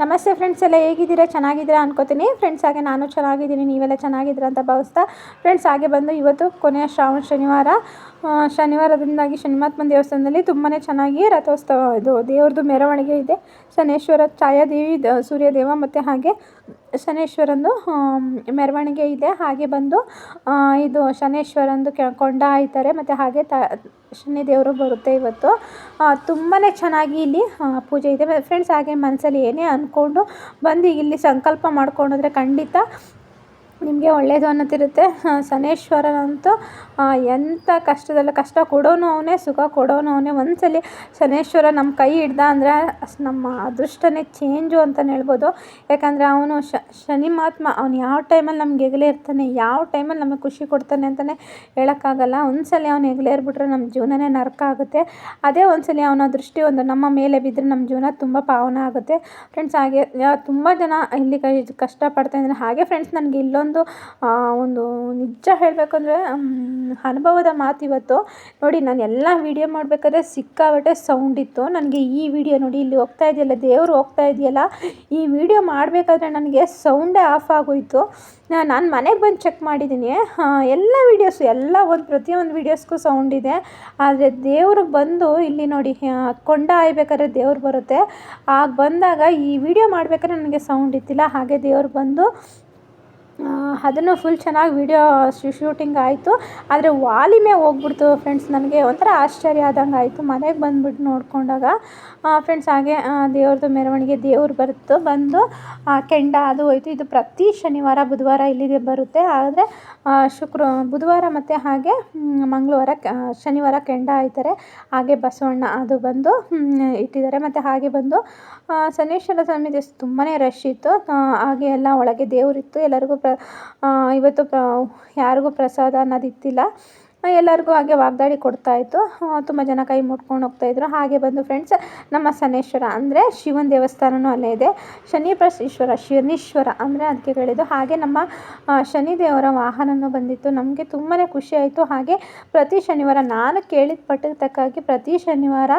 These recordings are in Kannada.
ನಮಸ್ತೆ ಫ್ರೆಂಡ್ಸ್ ಎಲ್ಲ ಹೇಗಿದ್ದೀರಾ? ಚೆನ್ನಾಗಿದ್ದೀರಾ ಅನ್ಕೋತೀನಿ. ಫ್ರೆಂಡ್ಸ್ ಹಾಗೆ ನಾನು ಚೆನ್ನಾಗಿದ್ದೀನಿ, ನೀವೆಲ್ಲ ಚೆನ್ನಾಗಿದ್ದೀರಾ ಅಂತ ಭಾವಿಸ್ತಾ ಫ್ರೆಂಡ್ಸ್ ಹಾಗೆ ಬಂದು ಇವತ್ತು ಕೊನೆಯ ಶ್ರಾವಣ ಶನಿವಾರ. ಶನಿವಾರದಿಂದಾಗಿ ಶನಿಮಾತ್ಮನ ದೇವಸ್ಥಾನದಲ್ಲಿ ತುಂಬಾ ಚೆನ್ನಾಗಿ ರಥೋತ್ಸವ ಇದು ದೇವ್ರದ್ದು ಮೆರವಣಿಗೆ ಇದೆ. ಶನೇಶ್ವರ ಛಾಯಾದೇವಿ ಸೂರ್ಯದೇವ ಮತ್ತು ಹಾಗೆ ಶನೇಶ್ವರಂದು ಮೆರವಣಿಗೆ ಇದೆ. ಹಾಗೆ ಬಂದು ಇದು ಶನೇಶ್ವರಂದು ಕೊಂಡ ಆಯ್ತಾರೆ ಮತ್ತು ಹಾಗೆ ತ ಶನಿ ದೇವರು ಬರುತ್ತೆ ಇವತ್ತು. ತುಂಬಾ ಚೆನ್ನಾಗಿ ಇಲ್ಲಿ ಪೂಜೆ ಇದೆ. ಫ್ರೆಂಡ್ಸ್ ಹಾಗೆ ಮನಸ್ಸಲ್ಲಿ ಏನೇ ಅಂದ್ಕೊಂಡು ಬಂದು ಇಲ್ಲಿ ಸಂಕಲ್ಪ ಮಾಡ್ಕೊಂಡೋದ್ರೆ ಖಂಡಿತ ನಿಮಗೆ ಒಳ್ಳೆಯದು ಅನ್ನೋದಿರುತ್ತೆ ಶನೈಶ್ವರನಂತೂ ಎಂಥ ಕಷ್ಟದಲ್ಲೂ ಕಷ್ಟ ಕೊಡೋನು ಅವನೇ, ಸುಖ ಕೊಡೋನು ಅವನೇ. ಒಂದ್ಸಲಿ ಶನೇಶ್ವರ ನಮ್ಮ ಕೈ ಹಿಡ್ದ ಅಂದರೆ ನಮ್ಮ ಅದೃಷ್ಟನೇ ಚೇಂಜು ಅಂತಲೇ ಹೇಳ್ಬೋದು. ಯಾಕಂದರೆ ಅವನು ಶನಿ ಮಹಾತ್ಮ, ಅವ್ನು ಯಾವ ಟೈಮಲ್ಲಿ ನಮ್ಗೆ ಹೆಗಲೇ ಇರ್ತಾನೆ, ಯಾವ ಟೈಮಲ್ಲಿ ನಮಗೆ ಖುಷಿ ಕೊಡ್ತಾನೆ ಅಂತಲೇ ಹೇಳೋಕ್ಕಾಗಲ್ಲ. ಒಂದ್ಸಲಿ ಅವ್ನು ಹೆಗಲೇ ಇರ್ಬಿಟ್ರೆ ನಮ್ಮ ಜೀವನನೇ ನರಕ ಆಗುತ್ತೆ. ಅದೇ ಒಂದ್ಸಲಿ ಅವನ ದೃಷ್ಟಿ ಒಂದು ನಮ್ಮ ಮೇಲೆ ಬಿದ್ದರೆ ನಮ್ಮ ಜೀವನ ತುಂಬ ಪಾವನ ಆಗುತ್ತೆ. ಫ್ರೆಂಡ್ಸ್ ಹಾಗೆ ತುಂಬ ಜನ ಇಲ್ಲಿ ಕೈ ಕಷ್ಟಪಡ್ತಾ ಇದ್ದಾರೆ. ಹಾಗೆ ಫ್ರೆಂಡ್ಸ್ ನನಗೆ ಇಲ್ಲೊಂದು ಆ, ಒಂದು ನಿಜ ಹೇಳಬೇಕಂದ್ರೆ ಅನುಭವದ ಮಾತು ಇವತ್ತು. ನೋಡಿ ನಾನು ಎಲ್ಲ ವೀಡಿಯೋ ಮಾಡಬೇಕಾದ್ರೆ ಸಿಕ್ಕಾಬಟ್ಟೆ ಸೌಂಡ್ ಇತ್ತು. ನನಗೆ ಈ ವಿಡಿಯೋ ನೋಡಿ ಇಲ್ಲಿ ಹೋಗ್ತಾ ಇದೆಯಲ್ಲ ದೇವರು ಹೋಗ್ತಾ ಇದೆಯಲ್ಲ ಈ ವಿಡಿಯೋ ಮಾಡಬೇಕಾದ್ರೆ ನನಗೆ ಸೌಂಡೇ ಆಫ್ ಆಗೋಯಿತು. ನಾನು ಮನೆಗೆ ಬಂದು ಚೆಕ್ ಮಾಡಿದ್ದೀನಿ ಎಲ್ಲ ವೀಡಿಯೋಸು ಎಲ್ಲ ಒಂದು ಪ್ರತಿಯೊಂದು ವೀಡಿಯೋಸ್ಗೂ ಸೌಂಡ್ ಇದೆ. ಆದರೆ ದೇವರು ಬಂದು ಇಲ್ಲಿ ನೋಡಿ ಕೊಂಡ ಆಯ್ಬೇಕಾದ್ರೆ ದೇವ್ರು ಬರುತ್ತೆ. ಆಗ ಬಂದಾಗ ಈ ವಿಡಿಯೋ ಮಾಡಬೇಕಾದ್ರೆ ನನಗೆ ಸೌಂಡ್ ಇತ್ತಿಲ್ಲ. ಹಾಗೆ ದೇವ್ರು ಬಂದು ಅದನ್ನು ಫುಲ್ ಚೆನ್ನಾಗಿ ವೀಡಿಯೋ ಶೂಟಿಂಗ್ ಆಯಿತು. ಆದರೆ ವಾಲಿಮೆ ಹೋಗ್ಬಿಡ್ತು ಫ್ರೆಂಡ್ಸ್ ನನಗೆ. ಒಂಥರ ಆಶ್ಚರ್ಯ ಆದಂಗೆ ಆಯಿತು. ಮನೆಗೆ ಬಂದುಬಿಟ್ಟು ನೋಡಿಕೊಂಡಾಗ ಫ್ರೆಂಡ್ಸ್ ಹಾಗೆ ದೇವ್ರದ್ದು ಮೆರವಣಿಗೆ ದೇವ್ರು ಬರುತ್ತು ಬಂದು ಕೆಂಡ ಅದು ಹೋಯ್ತು. ಇದು ಪ್ರತಿ ಶನಿವಾರ, ಬುಧವಾರ ಇಲ್ಲಿಗೆ ಬರುತ್ತೆ. ಆದರೆ ಶುಕ್ರ, ಬುಧವಾರ ಮತ್ತು ಹಾಗೆ ಮಂಗಳವಾರ ಶನಿವಾರ ಕೆಂಡ ಆಯ್ತಾರೆ ಹಾಗೆ ಬಸವಣ್ಣ ಅದು ಬಂದು ಇಟ್ಟಿದ್ದಾರೆ. ಮತ್ತು ಹಾಗೆ ಬಂದು ಸನೇಶ್ವರ ಸ್ವಾಮಿ ದೇವಸ್ಥಾನ ತುಂಬಾ ರಶ್ ಇತ್ತು. ಹಾಗೆ ಎಲ್ಲ ಒಳಗೆ ದೇವರಿತ್ತು. ಎಲ್ಲರಿಗೂ ಪ್ರ ಇವತ್ತು ಯಾರಿಗೂ ಪ್ರಸಾದ ಅನ್ನೋದು ಇತ್ತಿಲ್ಲ ಎಲ್ಲರಿಗೂ ಹಾಗೆ ವಾಗ್ದಾಳಿ ಕೊಡ್ತಾ ಇತ್ತು. ತುಂಬ ಜನ ಕೈ ಮುಟ್ಕೊಂಡು ಹೋಗ್ತಾಯಿದ್ರು ಹಾಗೆ ಬಂದು ಫ್ರೆಂಡ್ಸ್ ನಮ್ಮ ಶನೇಶ್ವರ ಅಂದರೆ ಶಿವನ ದೇವಸ್ಥಾನವೂ ಅಲ್ಲೇ ಇದೆ. ಶನಿ ಪ್ಲಸ್ ಈಶ್ವರ ಶನೀಶ್ವರ ಅಂದರೆ ಅದಕ್ಕೆ ಹೇಳಿದ್ದು ಹಾಗೆ ನಮ್ಮ ಶನಿ ದೇವರ ವಾಹನವೂ ಬಂದಿತ್ತು. ನಮಗೆ ತುಂಬಾ ಖುಷಿ ಆಯಿತು. ಹಾಗೆ ಪ್ರತಿ ಶನಿವಾರ ನಾನು ಕೇಳಿದ ಪಟ್ಟದ ತಕ್ಕಾಗಿ ಪ್ರತಿ ಶನಿವಾರ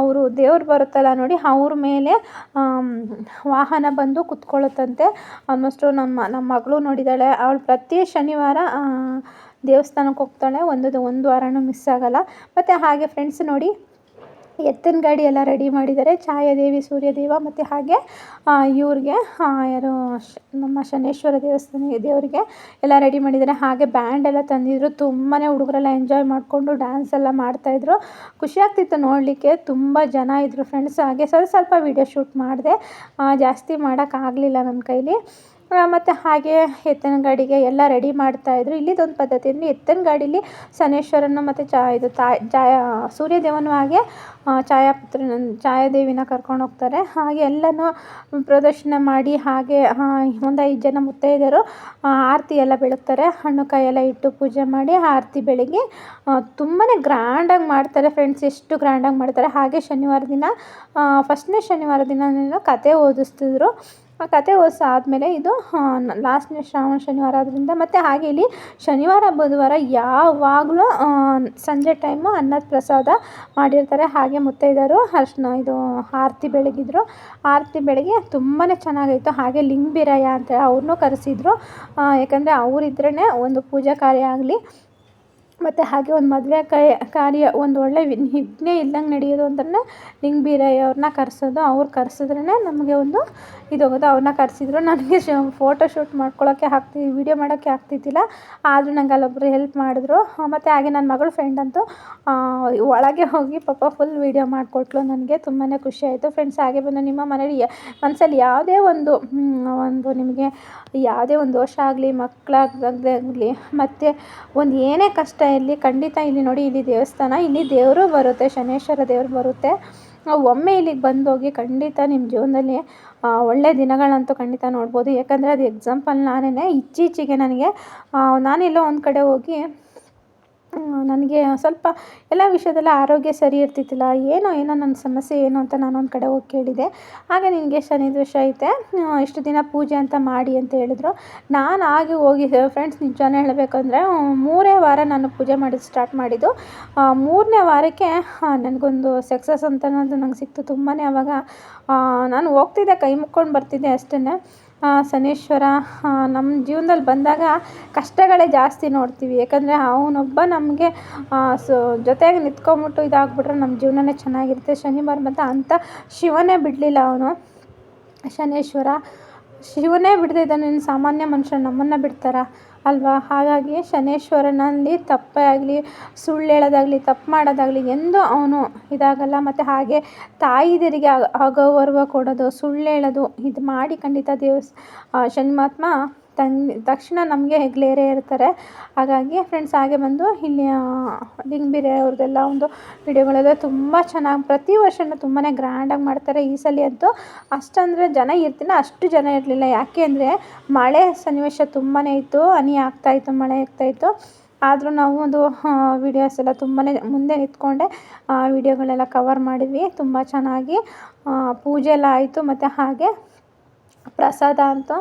ಅವರು ದೇವ್ರು ಬರುತ್ತಲ್ಲ ನೋಡಿ, ಅವ್ರ ಮೇಲೆ ವಾಹನ ಬಂದು ಕುತ್ಕೊಳ್ಳುತ್ತಂತೆ. ಆಲ್ಮೋಸ್ಟು ನಮ್ಮ ನಮ್ಮ ಮಗಳು ನೋಡಿದ್ದಾಳೆ ಅವಳು ಪ್ರತಿ ಶನಿವಾರ ದೇವಸ್ಥಾನಕ್ಕೆ ಹೋಗ್ತಾಳೆ. ಒಂದು ಒಂದು ವಾರನೂ ಮಿಸ್ ಆಗೋಲ್ಲ. ಮತ್ತು ಹಾಗೆ ಫ್ರೆಂಡ್ಸ್ ನೋಡಿ ಎತ್ತಿನ ಗಾಡಿ ಎಲ್ಲ ರೆಡಿ ಮಾಡಿದ್ದಾರೆ. ಛಾಯಾದೇವಿ, ಸೂರ್ಯದೇವ ಮತ್ತು ಹಾಗೆ ಇವ್ರಿಗೆ ಯಾರು ನಮ್ಮ ಶನೇಶ್ವರ ದೇವಸ್ಥಾನ ದೇವರಿಗೆ ಎಲ್ಲ ರೆಡಿ ಮಾಡಿದ್ದಾರೆ. ಹಾಗೆ ಬ್ಯಾಂಡ್ ಎಲ್ಲ ತಂದಿದ್ರು. ತುಂಬಾ ಹುಡುಗರೆಲ್ಲ ಎಂಜಾಯ್ ಮಾಡಿಕೊಂಡು ಡ್ಯಾನ್ಸ್ ಎಲ್ಲ ಮಾಡ್ತಾಯಿದ್ರು ಖುಷಿ ಆಗ್ತಿತ್ತು ನೋಡಲಿಕ್ಕೆ. ತುಂಬ ಜನ ಇದ್ದರು ಫ್ರೆಂಡ್ಸ್ ಹಾಗೆ ಸ್ವಲ್ಪ ಸ್ವಲ್ಪ ವೀಡಿಯೋ ಶೂಟ್ ಮಾಡಿದೆ. ಜಾಸ್ತಿ ಮಾಡೋಕ್ಕಾಗಲಿಲ್ಲ ನನ್ನ ಕೈಲಿ. ಮತ್ತು ಹಾಗೆ ಎತ್ತಿನ ಗಾಡಿಗೆ ಎಲ್ಲ ರೆಡಿ ಮಾಡ್ತಾಯಿದ್ರು ಇಲ್ಲಿದೊಂದು ಪದ್ಧತಿ ಅಂದರೆ ಎತ್ತಿನ ಗಾಡೀಲಿ ಶನೇಶ್ವರನ ಮತ್ತು ಚಾ, ಇದು ತಾಯಿ ಛಾಯಾ ಸೂರ್ಯದೇವನು ಹಾಗೆ ಛಾಯಾಪುತ್ರನ, ಛಾಯಾದೇವಿನ ಕರ್ಕೊಂಡು ಹೋಗ್ತಾರೆ. ಹಾಗೆ ಎಲ್ಲನೂ ಪ್ರದರ್ಶನ ಮಾಡಿ ಹಾಗೆ ಒಂದು ಐದು ಜನ ಮುತ್ತೈದೆಯರು ಆರತಿ ಎಲ್ಲ ಬೆಳಗ್ತಾರೆ. ಹಣ್ಣು ಕಾಯಿ ಎಲ್ಲ ಇಟ್ಟು ಪೂಜೆ ಮಾಡಿ ಆರತಿ ಬೆಳಗ್ಗೆ ತುಂಬಾ ಗ್ರ್ಯಾಂಡಾಗಿ ಮಾಡ್ತಾರೆ ಫ್ರೆಂಡ್ಸ್ ಎಷ್ಟು ಗ್ರ್ಯಾಂಡಾಗಿ ಮಾಡ್ತಾರೆ. ಹಾಗೆ ಶನಿವಾರ ದಿನ ಫಸ್ಟ್ನೇ ಶನಿವಾರ ದಿನ ಕತೆ ಓದಿಸ್ತಿದ್ರು. ಆ ಕತೆ ಆದಮೇಲೆ ಇದು ಲಾಸ್ಟ್ನೇ ಶ್ರಾವಣ ಶನಿವಾರ ಆದ್ದರಿಂದ ಮತ್ತು ಹಾಗೆ ಇಲ್ಲಿ ಶನಿವಾರ, ಬುಧವಾರ ಯಾವಾಗಲೂ ಸಂಜೆ ಟೈಮು ಅನ್ನದ ಪ್ರಸಾದ ಮಾಡಿರ್ತಾರೆ. ಹಾಗೆ ಮುತ್ತೈದೆಯರು ಅರ್ಶಿನ, ಇದು ಆರತಿ ಬೆಳಗಿದ್ರು. ಆರತಿ ಬೆಳಗ್ಗೆ ತುಂಬಾ ಚೆನ್ನಾಗಾಯಿತು ಹಾಗೆ ಲಿಂಗಬೀರಯ್ಯ ಅಂತ ಅವ್ರನ್ನೂ ಕರೆಸಿದ್ರು. ಯಾಕಂದರೆ ಅವರಿದ್ರೇ ಒಂದು ಪೂಜಾ ಕಾರ್ಯ ಆಗಲಿ ಮತ್ತು ಹಾಗೆ ಒಂದು ಮದುವೆ ಕಾರ್ಯ ಒಂದು ಒಳ್ಳೆ ವಿ- ವಿಘ್ನ ಇಲ್ದಂಗೆ ನಡೆಯೋದು ಅಂತಂದರೆ ಲಿಂಗಬೀರಯ್ಯ ಅವ್ರನ್ನ ಕರೆಸೋದು, ಅವ್ರು ಕರೆಸಿದ್ರೇ ನಮಗೆ ಒಂದು ಇದಾಗೋದು ಅವ್ರನ್ನ ಕರೆಸಿದ್ರು ನನಗೆ ಶ ಫೋಟೋ ಶೂಟ್ ಮಾಡ್ಕೊಳ್ಳೋಕ್ಕೆ ಆಗ್ತಿ ವೀಡಿಯೋ ಮಾಡೋಕ್ಕೆ ಆಗ್ತಿದ್ದಿಲ್ಲ. ಆದರೂ ನಂಗೆ ಅಲ್ಲೊಬ್ಬರು ಹೆಲ್ಪ್ ಮಾಡಿದ್ರು. ಮತ್ತು ಹಾಗೆ ನನ್ನ ಮಗಳ ಫ್ರೆಂಡ್ ಅಂತೂ ಒಳಗೆ ಹೋಗಿ ಪಾಪ ಫುಲ್ ವೀಡಿಯೋ ಮಾಡಿಕೊಟ್ಲು ನನಗೆ. ತುಂಬಾ ಖುಷಿ ಆಯಿತು. ಫ್ರೆಂಡ್ಸ್ ಹಾಗೆ ಬಂದು ನಿಮ್ಮ ಮನೇಲಿ ಮನಸ್ಸಲ್ಲಿ ಯಾವುದೇ ಒಂದು ಒಂದು ನಿಮಗೆ ಯಾವುದೇ ಒಂದು ದೋಷ ಆಗಲಿ ಮಕ್ಕಳಾಗದೆ ಆಗಲಿ ಮತ್ತು ಒಂದು ಏನೇ ಕಷ್ಟ ಇರಲಿ, ಖಂಡಿತ ಇಲ್ಲಿ ನೋಡಿ, ಇಲ್ಲಿ ದೇವಸ್ಥಾನ, ಇಲ್ಲಿ ದೇವರು ಬರುತ್ತೆ, ಶನೇಶ್ವರ ದೇವರು ಬರುತ್ತೆ. ನಾವು ಒಮ್ಮೆ ಇಲ್ಲಿಗೆ ಬಂದೋಗಿ ಖಂಡಿತ ನಿಮ್ಮ ಜೀವನದಲ್ಲಿ ಒಳ್ಳೆ ದಿನಗಳಂತೂ ಖಂಡಿತ ನೋಡ್ಬೋದು. ಯಾಕಂದರೆ ಅದು ಎಕ್ಸಾಂಪಲ್ ನಾನೇ ಇತ್ತೀಚೆಗೆ ನನಗೆ ನಾನೆಲ್ಲೋ ಒಂದು ಕಡೆ ಹೋಗಿ ನನಗೆ ಸ್ವಲ್ಪ ಎಲ್ಲ ವಿಷಯದಲ್ಲಿ ಆರೋಗ್ಯ ಸರಿ ಇರ್ತಿತ್ತಿಲ್ಲ ಏನೋ ಏನೋ ನನ್ನ ಸಮಸ್ಯೆ ಏನು ಅಂತ ನಾನು ಒಂದು ಕಡೆ ಹೋಗಿ ಕೇಳಿದೆ. ಹಾಗೆ ನಿನಗೆ ಶನಿ ದೋಷ ಐತೆ. ಇಷ್ಟು ದಿನ ಪೂಜೆ ಅಂತ ಮಾಡಿ ಅಂತ ಹೇಳಿದ್ರು. ನಾನು ಹಾಗೆ ಹೋಗಿ ಫ್ರೆಂಡ್ಸ್ ನಿಜಾನೇ ಹೇಳಬೇಕಂದ್ರೆ ಮೂರೇ ವಾರ ನಾನು ಪೂಜೆ ಮಾಡೋದು ಸ್ಟಾರ್ಟ್ ಮಾಡಿದ್ದು. ಮೂರನೇ ವಾರಕ್ಕೆ ನನಗೊಂದು ಸಕ್ಸಸ್ ಅಂತ ಅನ್ನೋದು ನಂಗೆ ಸಿಕ್ತು ತುಂಬಾ ಆವಾಗ ನಾನು ಹೋಗ್ತಿದ್ದೆ, ಕೈ ಮುಕ್ಕೊಂಡು ಬರ್ತಿದ್ದೆ ಅಷ್ಟೇ ಶನೀಶ್ವರ ನಮ್ಮ ಜೀವನದಲ್ಲಿ ಬಂದಾಗ ಕಷ್ಟಗಳೇ ಜಾಸ್ತಿ ನೋಡ್ತೀವಿ. ಯಾಕಂದರೆ ಅವನೊಬ್ಬ ನಮಗೆ ಸೊ ಜೊತೆಗೆ ನಿಂತ್ಕೊಂಬಿಟ್ಟು ಇದಾಗ್ಬಿಟ್ರೆ ನಮ್ಮ ಜೀವನನೇ ಚೆನ್ನಾಗಿರುತ್ತೆ. ಶನಿವಾರ ಮತ್ತು ಅಂಥ ಶಿವನೇ ಬಿಡಲಿಲ್ಲ ಅವನು. ಶನೇಶ್ವರ ಶಿವನೇ ಬಿಡದಿದ್ದಾನೆ ಇನ್ನು ಸಾಮಾನ್ಯ ಮನುಷ್ಯರು ನಮ್ಮನ್ನು ಬಿಡ್ತಾರ? ಅಲ್ವಾ? ಹಾಗಾಗಿ ಶನೇಶ್ವರನಲ್ಲಿ ತಪ್ಪೇ ಆಗಲಿ ಸುಳ್ಳು ಹೇಳೋದಾಗಲಿ ತಪ್ಪು ಮಾಡೋದಾಗಲಿ ಎಂದೂ ಅವನು ಇದಾಗಲ್ಲ. ಮತ್ತು ಹಾಗೆ ತಾಯಿದಿರಿಗೆ ಅಗೌರವ ಕೊಡೋದು ಸುಳ್ಳು ಹೇಳೋದು ಇದು ಮಾಡಿ ಖಂಡಿತ ದೇವಸ್ ಶನಿ ಮಹಾತ್ಮ ತನ್ನ ತಕ್ಷಣ ನಮಗೆ ಹೆಗ್ಲೇರೇ ಇರ್ತಾರೆ. ಹಾಗಾಗಿ ಫ್ರೆಂಡ್ಸ್ ಹಾಗೆ ಬಂದು ಇಲ್ಲಿ ಲಿಂಗಬಿರೆ ಅವ್ರದ್ದೆಲ್ಲ ಒಂದು ವಿಡಿಯೋಗಳೆಲ್ಲ ತುಂಬ ಚೆನ್ನಾಗಿ, ಪ್ರತಿ ವರ್ಷವೂ ತುಂಬಾ ಗ್ರ್ಯಾಂಡಾಗಿ ಮಾಡ್ತಾರೆ ಈ ಸಲ ಅಂತೂ. ಅಷ್ಟಂದರೆ ಜನ ಇರ್ತೀನ ಅಷ್ಟು ಜನ ಇರಲಿಲ್ಲ. ಯಾಕೆ ಅಂದರೆ ಮಳೆ ಸನ್ನಿವೇಶ ತುಂಬಾ ಇತ್ತು, ಹನಿ ಆಗ್ತಾಯಿತ್ತು ಮಳೆ ಆಗ್ತಾಯಿತ್ತು ಆದರೂ ನಾವು ಒಂದು ವಿಡಿಯೋಸ್ ಎಲ್ಲ ತುಂಬಾ ಮುಂದೆ ನಿಂತ್ಕೊಂಡೆ. ವಿಡಿಯೋಗಳೆಲ್ಲ ಕವರ್ ಮಾಡಿದ್ವಿ, ತುಂಬ ಚೆನ್ನಾಗಿ. ಪೂಜೆ ಎಲ್ಲ ಆಯಿತು, ಮತ್ತು ಹಾಗೆ ಪ್ರಸಾದ ಅಂತ.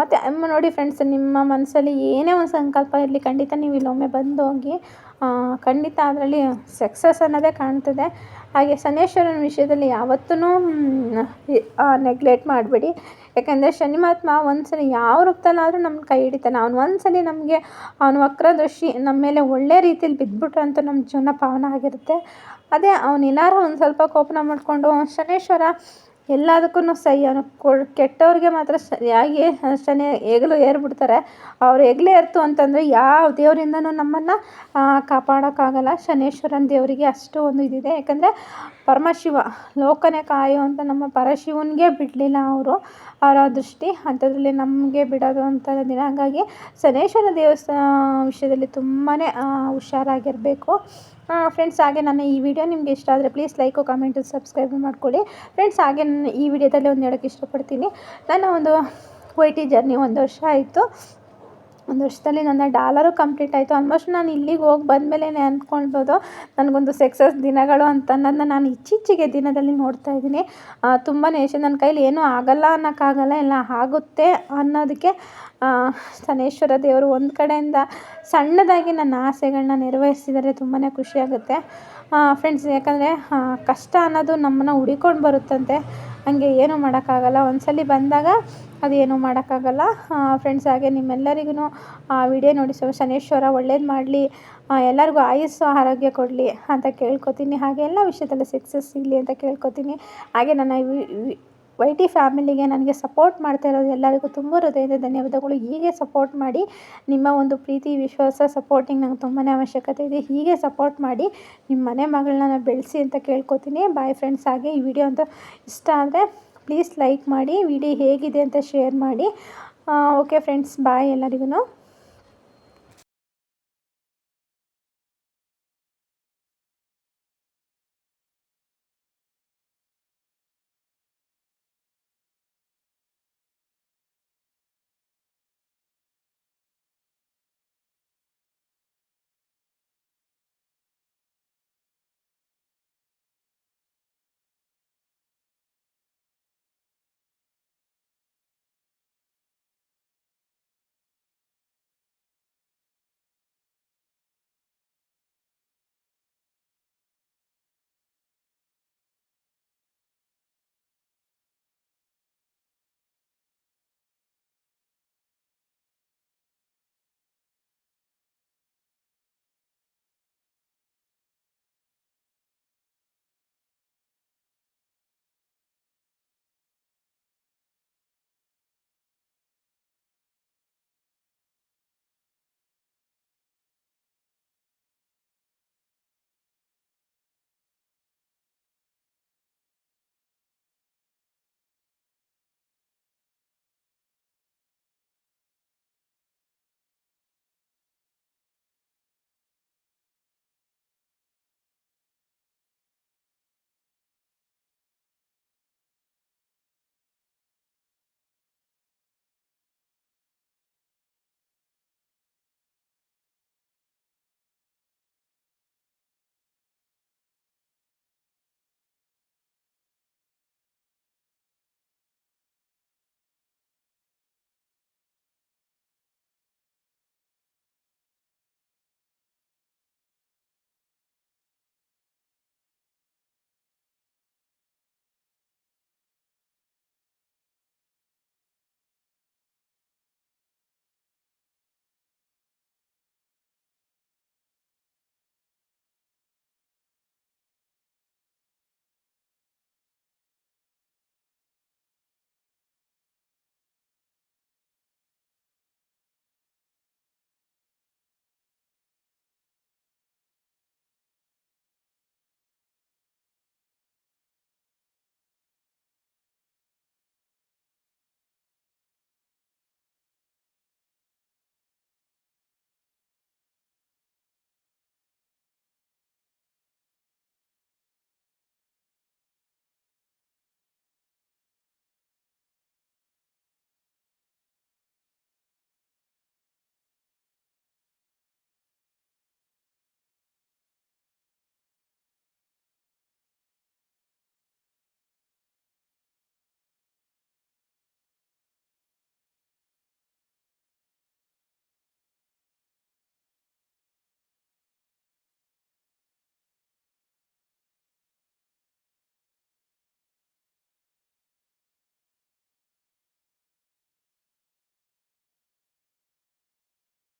ಮತ್ತು ನೋಡಿ ಫ್ರೆಂಡ್ಸ್ ನಿಮ್ಮ ಮನಸ್ಸಲ್ಲಿ ಏನೇ ಒಂದು ಸಂಕಲ್ಪ ಇರಲಿ, ಖಂಡಿತ ನೀವು ಇಲ್ಲೊಮ್ಮೆ ಹೋಗಿ ಖಂಡಿತ ಅದರಲ್ಲಿ ಸಕ್ಸಸ್ ಅನ್ನೋದೇ ಕಾಣ್ತದೆ. ಹಾಗೆ ಶನೇಶ್ವರನ ವಿಷಯದಲ್ಲಿ ಯಾವತ್ತೂ ನೆಗ್ಲೆಕ್ಟ್ ಮಾಡಬೇಡಿ. ಯಾಕೆಂದರೆ ಶನಿ ಮಹಾತ್ಮ ಒಂದು ಸಲ ಯಾವ ರೂಪದಲ್ಲಾದರೂ ನಮ್ಮ ಕೈ ಹಿಡಿತಾನೆ. ಅವ್ನು ಒಂದು ಸಲ ನಮಗೆ, ಅವನು ವಕ್ರದೃಷ್ಟಿ ನಮ್ಮ ಮೇಲೆ ಒಳ್ಳೆ ರೀತಿಲಿ ಬಿದ್ದುಬಿಟ್ರಂತೂ ನಮ್ಮ ಜೀವನ ಪಾವನ ಆಗಿರುತ್ತೆ. ಅದೇ ಅವ್ನು ಏನಾರು ಒಂದು ಸ್ವಲ್ಪ ಕೋಪನ ಮಾಡಿಕೊಂಡು, ಶನೇಶ್ವರ ಎಲ್ಲದಕ್ಕೂ ಸೈ ಕೊ ಕೆಟ್ಟವ್ರಿಗೆ ಮಾತ್ರ ಸರಿಯಾಗಿ ಶನಿ ಹೆಗಲು ಏರ್ಬಿಡ್ತಾರೆ. ಅವ್ರು ಹೆಗ್ಲು ಏರ್ತು ಅಂತಂದರೆ ಯಾವ ದೇವರಿಂದನೂ ನಮ್ಮನ್ನು ಕಾಪಾಡೋಕ್ಕಾಗಲ್ಲ. ಶನೇಶ್ವರನ ದೇವರಿಗೆ ಅಷ್ಟು ಒಂದು ಇದಿದೆ. ಯಾಕಂದರೆ ಪರಮಶಿವ. ಲೋಕನೇ ಕಾಯುವಂಥ ನಮ್ಮ ಪರಶಿವನಿಗೆ ಬಿಡಲಿಲ್ಲ ಅವರು. ಅವರ ದೃಷ್ಟಿ ಅಂಥದ್ರಲ್ಲಿ ನಮಗೆ ಬಿಡೋದು ದಿನ. ಹಾಗಾಗಿ ಶನೇಶ್ವರ ದೇವಸ್ಥಾನ ವಿಷಯದಲ್ಲಿ ತುಂಬಾ ಹುಷಾರಾಗಿರಬೇಕು. ಫ್ರೆಂಡ್ಸ್ ಹಾಗೆ ನನ್ನ ಈ ವಿಡಿಯೋ ನಿಮಗೆ ಇಷ್ಟ ಆದರೆ ಪ್ಲೀಸ್ ಲೈಕು ಕಮೆಂಟು ಸಬ್ಸ್ಕ್ರೈಬ್ ಮಾಡ್ಕೊಳ್ಳಿ. ಫ್ರೆಂಡ್ಸ್ ಹಾಗೆ ನನ್ನ ಈ ವಿಡಿಯೋದಲ್ಲಿ ಒಂದು ಹೇಳೋಕ್ಕೆ ಇಷ್ಟಪಡ್ತೀನಿ. ನನ್ನ ಒಂದು ವೈ ಟಿ ಜರ್ನಿ ಒಂದು ವರ್ಷ ಆಯಿತು. ಒಂದು ವರ್ಷದಲ್ಲಿ ನನ್ನ ಡಾಲರು ಕಂಪ್ಲೀಟ್ ಆಯಿತು. ಆಲ್ಮೋಸ್ಟ್ ನಾನು ಇಲ್ಲಿಗೆ ಹೋಗಿ ಬಂದಮೇಲೆ ಅಂದ್ಕೊಳ್ಬೋದು ನನಗೊಂದು ಸಕ್ಸಸ್ ದಿನಗಳು ಅಂತ ಅನ್ನೋದನ್ನ ನಾನು ಇತ್ತೀಚೆಗೆ ದಿನದಲ್ಲಿ ನೋಡ್ತಾ ಇದ್ದೀನಿ. ತುಂಬಾ ಯಶ, ನನ್ನ ಕೈಲಿ ಏನೂ ಆಗಲ್ಲ ಅನ್ನೋಕ್ಕಾಗಲ್ಲ, ಎಲ್ಲ ಆಗುತ್ತೆ ಅನ್ನೋದಕ್ಕೆ ಸನೇಶ್ವರ ದೇವರು ಒಂದು ಕಡೆಯಿಂದ ಸಣ್ಣದಾಗಿ ನನ್ನ ಆಸೆಗಳನ್ನ ನೆರವೇರಿಸಿದರೆ ತುಂಬಾ ಖುಷಿಯಾಗುತ್ತೆ ಫ್ರೆಂಡ್ಸ್ ಯಾಕಂದರೆ ಕಷ್ಟ ಅನ್ನೋದು ನಮ್ಮನ್ನು ಹುಡಿಕೊಂಡು ಬರುತ್ತಂತೆ. ಹಂಗೆ ಏನೂ ಮಾಡೋಕ್ಕಾಗಲ್ಲ. ಒಂದು ಸಲ ಬಂದಾಗ ಅದೇನು ಮಾಡೋಕ್ಕಾಗಲ್ಲ. ಫ್ರೆಂಡ್ಸ್ ಹಾಗೆ ನಿಮ್ಮೆಲ್ಲರಿಗೂ ಆ ವಿಡಿಯೋ ನೋಡಿ ಸೊ ಶನೇಶ್ವರ ಒಳ್ಳೇದು ಮಾಡಲಿ. ಎಲ್ಲರಿಗೂ ಆಯಸ್ಸು, ಆರೋಗ್ಯ ಕೊಡಲಿ ಅಂತ ಕೇಳ್ಕೊತೀನಿ. ಹಾಗೆ ಎಲ್ಲ ವಿಷಯದಲ್ಲೂ ಸಕ್ಸಸ್ ಸಿಗಲಿ ಅಂತ ಕೇಳ್ಕೊತೀನಿ. ಹಾಗೆ ನನ್ನ ವೈ ಟಿ ಫ್ಯಾಮಿಲಿಗೆ ನನಗೆ ಸಪೋರ್ಟ್ ಮಾಡ್ತಾ ಇರೋದು ಎಲ್ಲರಿಗೂ ತುಂಬ ಹೃದಯದ ಧನ್ಯವಾದಗಳು. ಹೀಗೆ ಸಪೋರ್ಟ್ ಮಾಡಿ, ನಿಮ್ಮ ಒಂದು ಪ್ರೀತಿ, ವಿಶ್ವಾಸ ಸಪೋರ್ಟಿಂಗ್ ನಂಗೆ ತುಂಬಾ ಅವಶ್ಯಕತೆ ಇದೆ. ಹೀಗೆ ಸಪೋರ್ಟ್ ಮಾಡಿ, ನಿಮ್ಮ ಮನೆ ಮಗಳನ್ನ ಬೆಳೆಸಿ ಅಂತ ಕೇಳ್ಕೊತೀನಿ. ಬಾಯ್ ಫ್ರೆಂಡ್ಸ್ ಹಾಗೆ ಈ ವಿಡಿಯೋ ಅಂತ ಇಷ್ಟ ಆದರೆ ಪ್ಲೀಸ್ ಲೈಕ್ ಮಾಡಿ ವಿಡಿಯೋ ಹೇಗಿದೆ ಅಂತ ಶೇರ್ ಮಾಡಿ. ಓಕೆ ಫ್ರೆಂಡ್ಸ್ ಬಾಯ್ ಎಲ್ಲರಿಗೂ